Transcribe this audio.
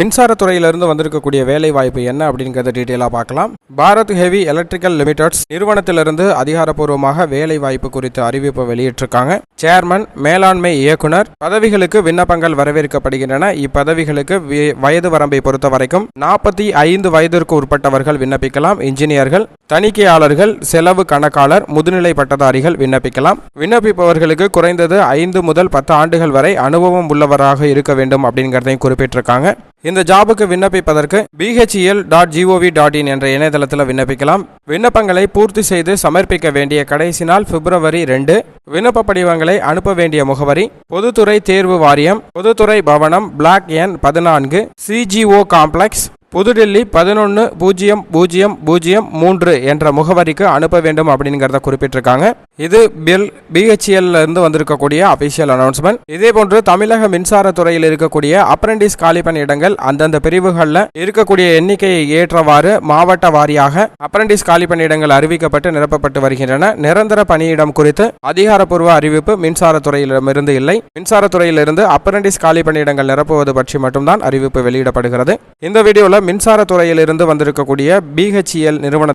மின்சாரத்துறையிலிருந்து வந்திருக்கக்கூடிய வேலை வாய்ப்பு என்ன அப்படிங்கிறத டீட்டெயிலாக பார்க்கலாம். பாரத் ஹெவி எலக்ட்ரிக்கல் லிமிடெட்ஸ் நிறுவனத்திலிருந்து அதிகாரப்பூர்வமாக வேலை வாய்ப்பு குறித்த அறிவிப்பு வெளியிட்டிருக்காங்க. சேர்மன் மேலாண்மை இயக்குனர் பதவிகளுக்கு விண்ணப்பங்கள் வரவேற்கப்படுகின்றன. இப்பதவிகளுக்கு வயது வரம்பை பொறுத்த வரைக்கும் நாற்பத்தி ஐந்து வயதிற்கு உட்பட்டவர்கள் விண்ணப்பிக்கலாம். இன்ஜினியர்கள் தணிக்கையாளர்கள் செலவு கணக்காளர் முதுநிலை பட்டதாரிகள் விண்ணப்பிக்கலாம். விண்ணப்பிப்பவர்களுக்கு குறைந்தது ஐந்து முதல் பத்து ஆண்டுகள் வரை அனுபவம் உள்ளவராக இருக்க வேண்டும் அப்படிங்கிறதையும் குறிப்பிட்டிருக்காங்க. இந்த ஜாபுக்கு விண்ணப்பிப்பதற்கு BHEL dot GOV dot in என்ற இணையதளத்தில் விண்ணப்பிக்கலாம். விண்ணப்பங்களை பூர்த்தி செய்து சமர்ப்பிக்க வேண்டிய கடைசி நாள் பிப்ரவரி ரெண்டு. விண்ணப்ப படிவங்களை அனுப்ப வேண்டிய முகவரி பொதுத்துறை தேர்வு வாரியம் பொதுத்துறை பவனம் பிளாக் எண் பதினான்கு சிஜிஓ காம்ப்ளெக்ஸ் புதுடில்லி பதினொன்று பூஜ்ஜியம் பூஜ்ஜியம் பூஜ்ஜியம் மூன்று என்ற முகவரிக்கு அனுப்ப வேண்டும் அப்படிங்கிறத குறிப்பிட்டிருக்காங்க. இது பில் பிஹெச்எல்ல இருந்து வந்திருக்கக்கூடிய அபிஷியல் அனௌன்ஸ்மெண்ட் இதே போன்று தமிழக மின்சாரத்துறையில் இருக்கக்கூடிய அப்ரண்டிஸ் காலிப்பணியிடங்கள் அந்தந்த பிரிவுகளில் இருக்கக்கூடிய எண்ணிக்கையை ஏற்றவாறு மாவட்ட வாரியாக அப்ரண்டிஸ் காலிப்பணியிடங்கள் அறிவிக்கப்பட்டு நிரப்பப்பட்டு வருகின்றன. நிரந்தர பணியிடம் குறித்து அதிகாரப்பூர்வ அறிவிப்பு மின்சாரத்துறையிடமிருந்து இல்லை. மின்சாரத்துறையிலிருந்து அப்ரண்டிஸ் காலிப்பணியிடங்கள் நிரப்புவது பற்றி மட்டும்தான் அறிவிப்பு வெளியிடப்படுகிறது. இந்த வீடியோவில் மின்சாரத்துறையிலிருந்து வந்திருக்கக்கூடிய பிஹெச்இஎல் நிறுவன